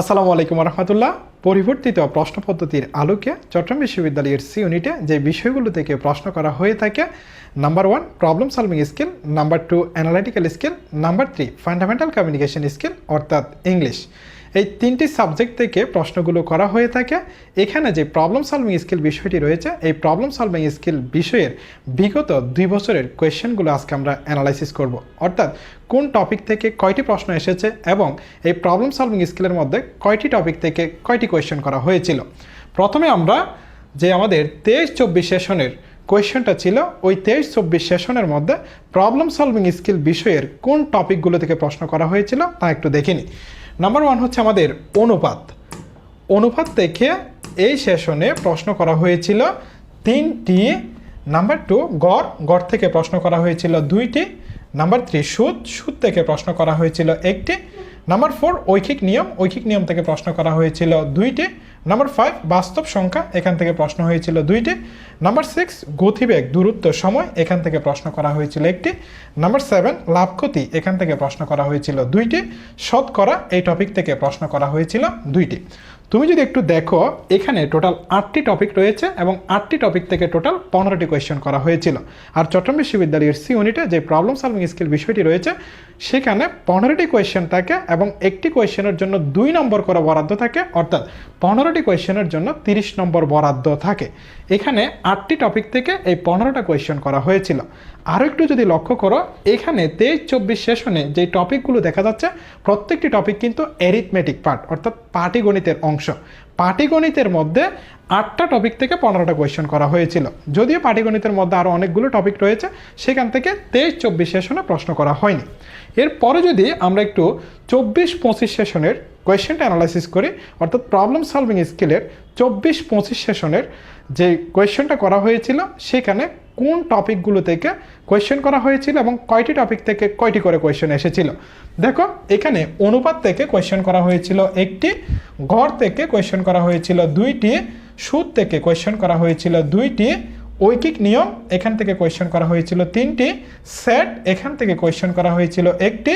আসসালামু আলাইকুম রহমতুল্লাহ। পরিবর্তিত প্রশ্ন পদ্ধতির আলোকে চট্টগ্রাম বিশ্ববিদ্যালয়ের সি ইউনিটে যে বিষয়গুলো থেকে প্রশ্ন করা হয়ে থাকে number one problem solving skill number two analytical skill number three fundamental communication skill অর্থাৎ ইংলিশ এই তিনটি সাবজেক্ট থেকে প্রশ্নগুলো করা হয়ে থাকে। এখানে যে প্রবলেম সলভিং স্কিল বিষয়টি রয়েছে, এই প্রবলেম সলভিং স্কিল বিষয়ের বিগত দুই বছরের কোয়েশ্চেনগুলো আজকে আমরা অ্যানালাইসিস করব। অর্থাৎ কোন টপিক থেকে কয়টি প্রশ্ন এসেছে এবং এই প্রবলেম সলভিং স্কিলের মধ্যে কয়টি টপিক থেকে কয়টি কোয়েশ্চেন করা হয়েছিল। প্রথমে আমরা যে আমাদের তেইশ চব্বিশ সেশনের কোয়েশ্চেনটা ছিল, ওই তেইশ চব্বিশ সেশনের মধ্যে প্রবলেম সলভিং স্কিল বিষয়ের কোন টপিকগুলো থেকে প্রশ্ন করা হয়েছিল তা একটু দেখে নিই। নাম্বার ওয়ান হচ্ছে আমাদের অনুপাত। অনুপাত থেকে এই সেশনে প্রশ্ন করা হয়েছিল তিনটি। নাম্বার টু গড়। গড় থেকে প্রশ্ন করা হয়েছিল দুইটি। নাম্বার থ্রি সুদ। সুদ থেকে প্রশ্ন করা হয়েছিল একটি। নাম্বার ফোর ঐখিক নিয়ম। ঐখিক নিয়ম থেকে প্রশ্ন করা হয়েছিল দুইটি। নাম্বার ফাইভ বাস্তব সংখ্যা, এখান থেকে প্রশ্ন হয়েছিল দুইটি। নাম্বার সিক্স গতিবেগ, দূরত্ব, সময়, এখান থেকে প্রশ্ন করা হয়েছিল একটি। নাম্বার সেভেন লাভ ক্ষতি, এখান থেকে প্রশ্ন করা হয়েছিল দুইটি। শতকরা, এই টপিক থেকে প্রশ্ন করা হয়েছিল দুইটি। তুমি যদি একটু দেখো, এখানে টোটাল আটটি টপিক রয়েছে এবং আটটি টপিক থেকে টোটাল পনেরোটি কোয়েশ্চেন করা হয়েছিল। আর চট্টগ্রাম বিশ্ববিদ্যালয়ের সি ইউনিটে যে প্রবলেম সলভিং স্কিল বিষয়টি রয়েছে, সেখানে পনেরোটি কোয়েশ্চেন থাকে এবং একটি কোয়েশ্চেনের জন্য দুই নম্বর করে বরাদ্দ থাকে, অর্থাৎ পনেরোটি কোয়েশ্চেনের জন্য তিরিশ নম্বর বরাদ্দ থাকে। এখানে আটটি টপিক থেকে এই পনেরোটা কোয়েশ্চেন করা হয়েছিল। আরও একটু যদি লক্ষ্য করো, এখানে তেইশ চব্বিশ সেশনে যে টপিকগুলো দেখা যাচ্ছে, প্রত্যেকটি টপিক কিন্তু অ্যারিথমেটিক পার্ট অর্থাৎ পাটিগণিতের অংশ। পাটিগণিতের মধ্যে আটটা টপিক থেকে পনেরোটা কোয়েশ্চেন করা হয়েছিল। যদিও পাটিগণিতের মধ্যে আরও অনেকগুলো টপিক রয়েছে, সেখান থেকে তেইশ চব্বিশ সেশনে প্রশ্ন করা হয়নি। এরপরে যদি আমরা একটু চব্বিশ পঁচিশ সেশনের কোয়েশ্চেনটা অ্যানালাইসিস করি, অর্থাৎ প্রবলেম সলভিং স্কিলের চব্বিশ পঁচিশ সেশনের যে কোয়েশ্চেনটা করা হয়েছিল, সেখানে কোন টপিকগুলো থেকে কোয়েশ্চেন করা হয়েছিল এবং কয়টি টপিক থেকে কয়টি করে কোয়েশ্চেন এসেছিল? দেখো, এখানে অনুপাত থেকে কোয়েশ্চেন করা হয়েছিল একটি, গড় থেকে কোয়েশ্চেন করা হয়েছিল দুইটি, সুদ থেকে কোয়েশ্চেন করা হয়েছিল দুইটি, ঐকিক নিয়ম এখান থেকে কোয়েশ্চেন করা হয়েছিল তিনটি সেট এখান থেকে কোয়েশ্চেন করা হয়েছিল একটি,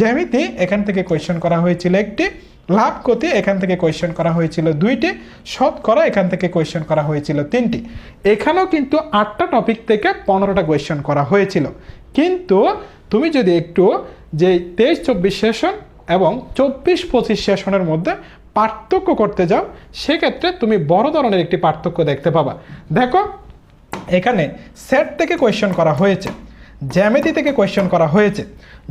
জ্যামিতি এখান থেকে কোয়েশ্চেন করা হয়েছিল একটি লাভ ক্ষতি এখান থেকে কোয়েশ্চেন করা হয়েছিল দুইটি শতকরা এখান থেকে কোয়েশ্চেন করা হয়েছিল তিনটি। এখানেও কিন্তু আটটা টপিক থেকে পনেরোটা কোয়েশ্চেন করা হয়েছিল। কিন্তু তুমি যদি একটু যে তেইশ, চব্বিশ সেশন এবং চব্বিশ, পঁচিশ সেশনের মধ্যে পার্থক্য করতে যাও, সেক্ষেত্রে তুমি বড় ধরনের একটি পার্থক্য দেখতে পাবা। দেখো, এখানে সেট থেকে কোয়েশ্চেন করা হয়েছে। জ্যামিতি থেকে কোয়েশ্চেন করা হয়েছে।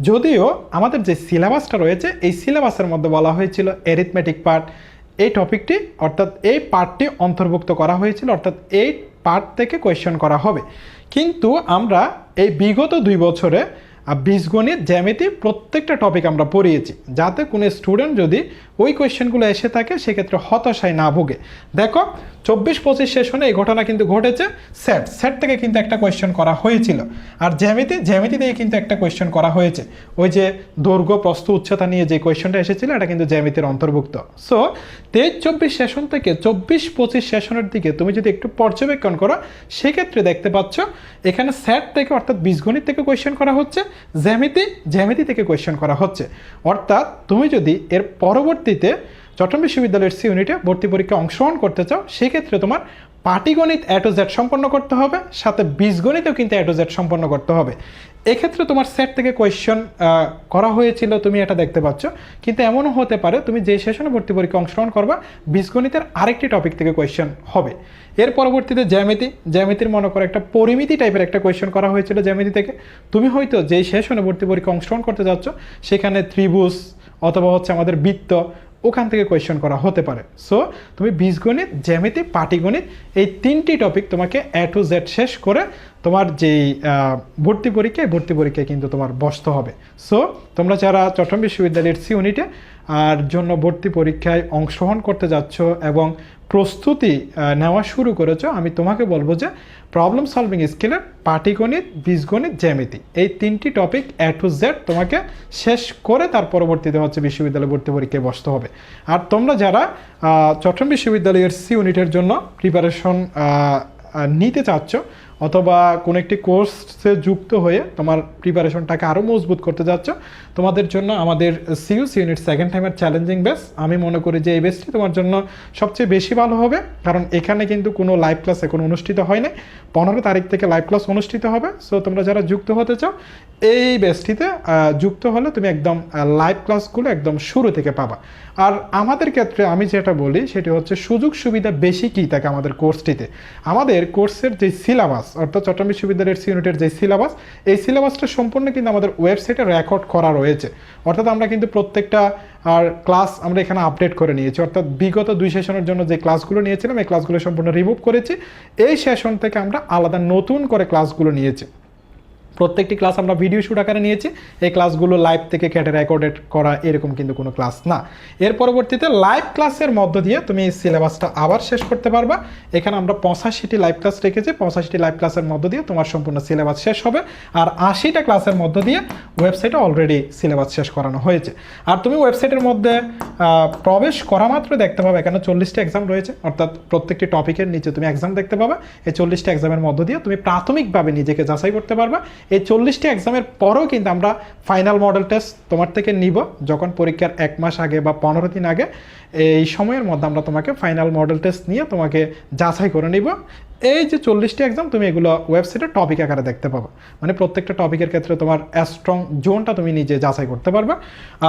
যদিও আমাদের যে সিলেবাসটা রয়েছে, এই সিলেবাসের মধ্যে বলা হয়েছিল অ্যারিথমেটিক পার্ট এই টপিকটি অর্থাৎ এই পার্টটি অন্তর্ভুক্ত করা হয়েছিল, অর্থাৎ এই পার্ট থেকে কোয়েশ্চেন করা হবে। কিন্তু আমরা এই বিগত দুই বছরে বীজগণিত জ্যামিতি প্রত্যেকটা টপিক আমরা পড়িয়েছি, যাতে কোনো স্টুডেন্ট যদি ওই কোয়েশ্চেনগুলো এসে থাকে, সেক্ষেত্রে হতাশায় না ভোগে। দেখো, চব্বিশ পঁচিশ সেশনে এই ঘটনা কিন্তু ঘটেছে সেট সেট থেকে কিন্তু একটা কোয়েশ্চেন করা হয়েছিল। আর জ্যামিতি জ্যামিতি থেকে কিন্তু একটা কোয়েশ্চেন করা হয়েছে। ওই যে দৈর্ঘ্য, প্রস্থ, উচ্চতা নিয়ে যে কোয়েশ্চেনটা এসেছিল, এটা কিন্তু জ্যামিতির অন্তর্ভুক্ত। সো তেইশ চব্বিশ সেশন থেকে চব্বিশ পঁচিশ সেশনের দিকে তুমি যদি একটু পর্যবেক্ষণ করো, সেক্ষেত্রে দেখতে পাচ্ছ, এখানে স্যাট থেকে অর্থাৎ বীজগণিত থেকে কোয়েশ্চেন করা হচ্ছে জ্যামিতি জ্যামিতি থেকে কোয়েশ্চেন করা হচ্ছে। অর্থাৎ তুমি যদি এর পরবর্তীতে চট্টগ্রাম বিশ্ববিদ্যালয়ের সি ইউনিটে ভর্তি পরীক্ষায় অংশগ্রহণ করতে চাও, সেক্ষেত্রে তোমার পাটিগণিত অ্যাটোজেট সম্পন্ন করতে হবে, সাথে বীজগণিতেও কিন্তু অ্যাটোজেট সম্পন্ন করতে হবে। এক্ষেত্রে তোমার সেট থেকে কোয়েশ্চন করা হয়েছিল, তুমি এটা দেখতে পাচ্ছ। কিন্তু এমনও হতে পারে, তুমি যে সেশনে ভর্তি পরীক্ষা অংশগ্রহণ করবা, বীজগণিতের আরেকটি টপিক থেকে কোয়েশ্চেন হবে। এর পরবর্তীতে জ্যামিতি, জ্যামিতির মনে করো একটা পরিমিতি টাইপের একটা কোয়েশ্চেন করা হয়েছিল জ্যামিতি থেকে। তুমি হয়তো যেই সেশনে ভর্তি পরীক্ষা অংশগ্রহণ করতে যাচ্ছ, সেখানে ত্রিভুজ অথবা হচ্ছে আমাদের বৃত্ত, ওখান থেকে কোয়েশ্চেন করা হতে পারে। সো তুমি বীজগণিত, জ্যামিতি, পাটিগণিত, এই তিনটি টপিক তোমাকে এ টু জেড শেষ করে তোমার যেই ভর্তি পরীক্ষায় ভর্তি পরীক্ষায় কিন্তু তোমার বসতে হবে। সো তোমরা যারা চট্টগ্রাম বিশ্ববিদ্যালয়ের সি ইউনিটে আর জন্য ভর্তি পরীক্ষায় অংশগ্রহণ করতে যাচ্ছ এবং প্রস্তুতি নেওয়া শুরু করেছ, আমি তোমাকে বলব যে প্রবলেম সলভিং স্কিলের পাটিগণিত, বীজগণিত, জ্যামিতি, এই তিনটি টপিক এ টু জেড তোমাকে শেষ করে তার পরবর্তীতে হচ্ছে বিশ্ববিদ্যালয় ভর্তি পরীক্ষায় বসতে হবে। আর তোমরা যারা চট্টগ্রাম বিশ্ববিদ্যালয়ের সি ইউনিটের জন্য প্রিপারেশন নিতে চাচ্ছ অথবা কোনো একটি কোর্সে যুক্ত হয়ে তোমার প্রিপারেশনটাকে আরও মজবুত করতে যাচ্ছ, তোমাদের জন্য আমাদের সিইউস ইউনিট সেকেন্ড টাইমের চ্যালেঞ্জিং বেস আমি মনে করি যে এই বেসটি তোমার জন্য সবচেয়ে বেশি ভালো হবে, কারণ এখানে কিন্তু কোনো লাইভ ক্লাস এখন অনুষ্ঠিত হয় না পনেরো তারিখ থেকে লাইভ ক্লাস অনুষ্ঠিত হবে। সো তোমরা যারা যুক্ত হতে চাও, এই বেসটিতে যুক্ত হলে তুমি একদম লাইভ ক্লাসগুলো একদম শুরু থেকে পাবা। আর আমাদের ক্ষেত্রে আমি যেটা বলি, সেটি হচ্ছে সুযোগ সুবিধা বেশি কী থাকে আমাদের কোর্সটিতে আমাদের কোর্সের যে সিলেবাস অর্থাৎ চট্টগ্রাম বিশ্ববিদ্যালয়ের সি ইউনিটের যে সিলেবাস এই সিলেবাসটা সম্পূর্ণ কিন্তু আমাদের ওয়েবসাইটে রেকর্ড করা রয়েছে। অর্থাৎ আমরা কিন্তু প্রত্যেকটা, আর ক্লাস আমরা এখানে আপডেট করে নিয়েছি। অর্থাৎ বিগত দুই সেশনের জন্য যে ক্লাসগুলো নিয়েছিলাম, এই ক্লাসগুলো সম্পূর্ণ রিমুভ করেছি। এই সেশন থেকে আমরা আলাদা নতুন করে ক্লাসগুলো নিয়েছি। প্রত্যেকটি ক্লাস আমরা ভিডিও শুট আকারে নিয়েছি। এই ক্লাসগুলো লাইভ থেকে কেটে রেকর্ডেড করা এরকম কিন্তু কোনো ক্লাস না। এর পরবর্তীতে লাইভ ক্লাসের মধ্য দিয়ে তুমি এই সিলেবাসটা আবার শেষ করতে পারবা। এখানে আমরা পঁচাশিটি লাইভ ক্লাস রেখেছি। পঁচাশিটি লাইভ ক্লাসের মধ্য দিয়ে তোমার সম্পূর্ণ সিলেবাস শেষ হবে। আর আশিটা ক্লাসের মধ্য দিয়ে ওয়েবসাইটে অলরেডি সিলেবাস শেষ করানো হয়েছে। আর তুমি ওয়েবসাইটের মধ্যে প্রবেশ করা মাত্র দেখতে পাবে। এখানে চল্লিশটা এক্সাম রয়েছে। অর্থাৎ প্রত্যেকটি টপিকের নিচে তুমি এক্সাম দেখতে পাবে। এই চল্লিশটা এক্সামের মধ্য দিয়ে তুমি প্রাথমিকভাবে নিজেকে যাচাই করতে পারবা। এই চল্লিশটি এক্সামের পরেও কিন্তু আমরা ফাইনাল মডেল টেস্ট তোমার থেকে নিব। যখন পরীক্ষার এক মাস আগে বা পনেরো দিন আগে, এই সময়ের মধ্যে আমরা তোমাকে ফাইনাল মডেল টেস্ট নিয়ে তোমাকে যাচাই করে নিব। এই যে চল্লিশটি এক্সাম তুমি এগুলো ওয়েবসাইটে টপিক আকারে দেখতে পাবে। মানে প্রত্যেকটা টপিকের ক্ষেত্রে তোমার স্ট্রং জোনটা তুমি নিজে যাচাই করতে পারবে।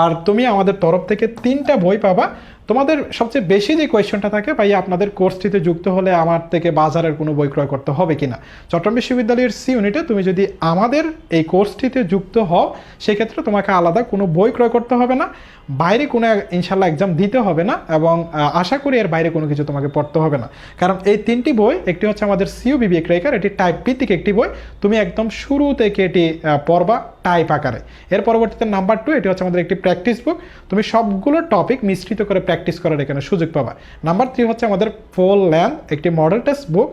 আর তুমি আমাদের তরফ থেকে তিনটা বই পাবা। তোমাদের সবচেয়ে বেশি যে কোয়েশ্চনটা থাকে, ভাই, আপনাদের কোর্সটিতে যুক্ত হলে আমার থেকে বাজারের কোনো বই ক্রয় করতে হবে কিনা? চট্টগ্রাম বিশ্ববিদ্যালয়ের সি ইউনিটে তুমি যদি আমাদের এই কোর্সটিতে যুক্ত হও, সেক্ষেত্রে তোমাকে আলাদা কোনো বই ক্রয় করতে হবে না। বাইরে কোনো ইনশাল্লাহ এক্সাম দিতে হবে না এবং আশা করি এর বাইরে কোনো কিছু তোমাকে পড়তে হবে না। কারণ এই তিনটি বই, একটি হচ্ছে আমাদের সিও বিবেক রেখার এটি টাইপ ভিত্তিক একটি বই। তুমি একদম শুরু থেকে এটি পড়বা? টাইপ আকারে। এর পরবর্তীতে নাম্বার টু এটি হচ্ছে আমাদের একটি প্র্যাকটিস বুক তুমি সবগুলো টপিক মিশ্রিত করে প্র্যাকটিস করার এখানে সুযোগ পাবা। নাম্বার থ্রি হচ্ছে আমাদের ফোল ল্যান্ড একটি মডেল টেস্ট বুক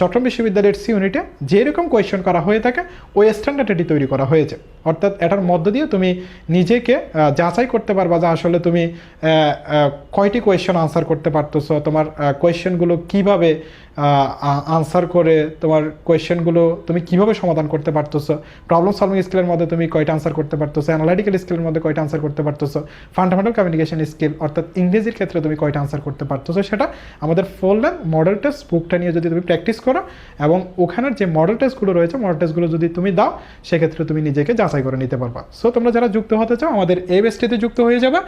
চট্টগ্রাম বিশ্ববিদ্যালয়ের সি ইউনিটে যেরকম কোয়েশ্চেন করা হয়ে থাকে, ওই স্ট্যান্ডার্ড এটি তৈরি করা হয়েছে। অর্থাৎ এটার মধ্য দিয়ে তুমি নিজেকে যাচাই করতে পারবা যে আসলে তুমি কয়টি কোয়েশ্চেন আনসার করতে পারতেছো, তোমার কোয়েশ্চেনগুলো কীভাবে আনসার করে, তোমার কোয়েশ্চেনগুলো তুমি কীভাবে সমাধান করতে পারতেছো প্রবলেম সলভিং স্কিলের মধ্যে তুমি কয়টা আনসার করতে পারতেছো অ্যানালাইটিক্যাল স্কিলের মধ্যে কয়টা আনসার করতে পারতেছো ফান্ডামেন্টাল কমিউনিকেশন স্কিল অর্থাৎ ইংরেজির ক্ষেত্রে তুমি কয়টা আনসার করতে পারতেছো, সেটা আমাদের ফোল্ডার মডেল টেস্ট বুকটা নিয়ে যদি তুমি প্র্যাকটিস করো, এবং ওখানের যে মডেল টেস্টগুলো রয়েছে মডেল টেস্টগুলো যদি তুমি দাও, সেক্ষেত্রে তুমি নিজেকে যাচাই করে নিতে পারবা। সো তোমরা যারা যুক্ত হতে চাও, আমাদের এই বেসটিতে যুক্ত হয়ে যাবে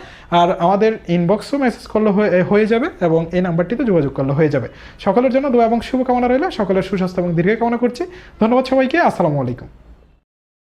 আর আমাদের ইনবক্সও মেসেজ করলে হয়ে যাবে এবং এই নাম্বারটিতে যোগাযোগ করলে হয়ে যাবে। সকলের জন্য দোয়া এবং শুভকামনা রইল। সকলের সুস্বাস্থ্য এবং দীর্ঘ কামনা করছি। ধন্যবাদ সবাইকে। আসসালামু আলাইকুম।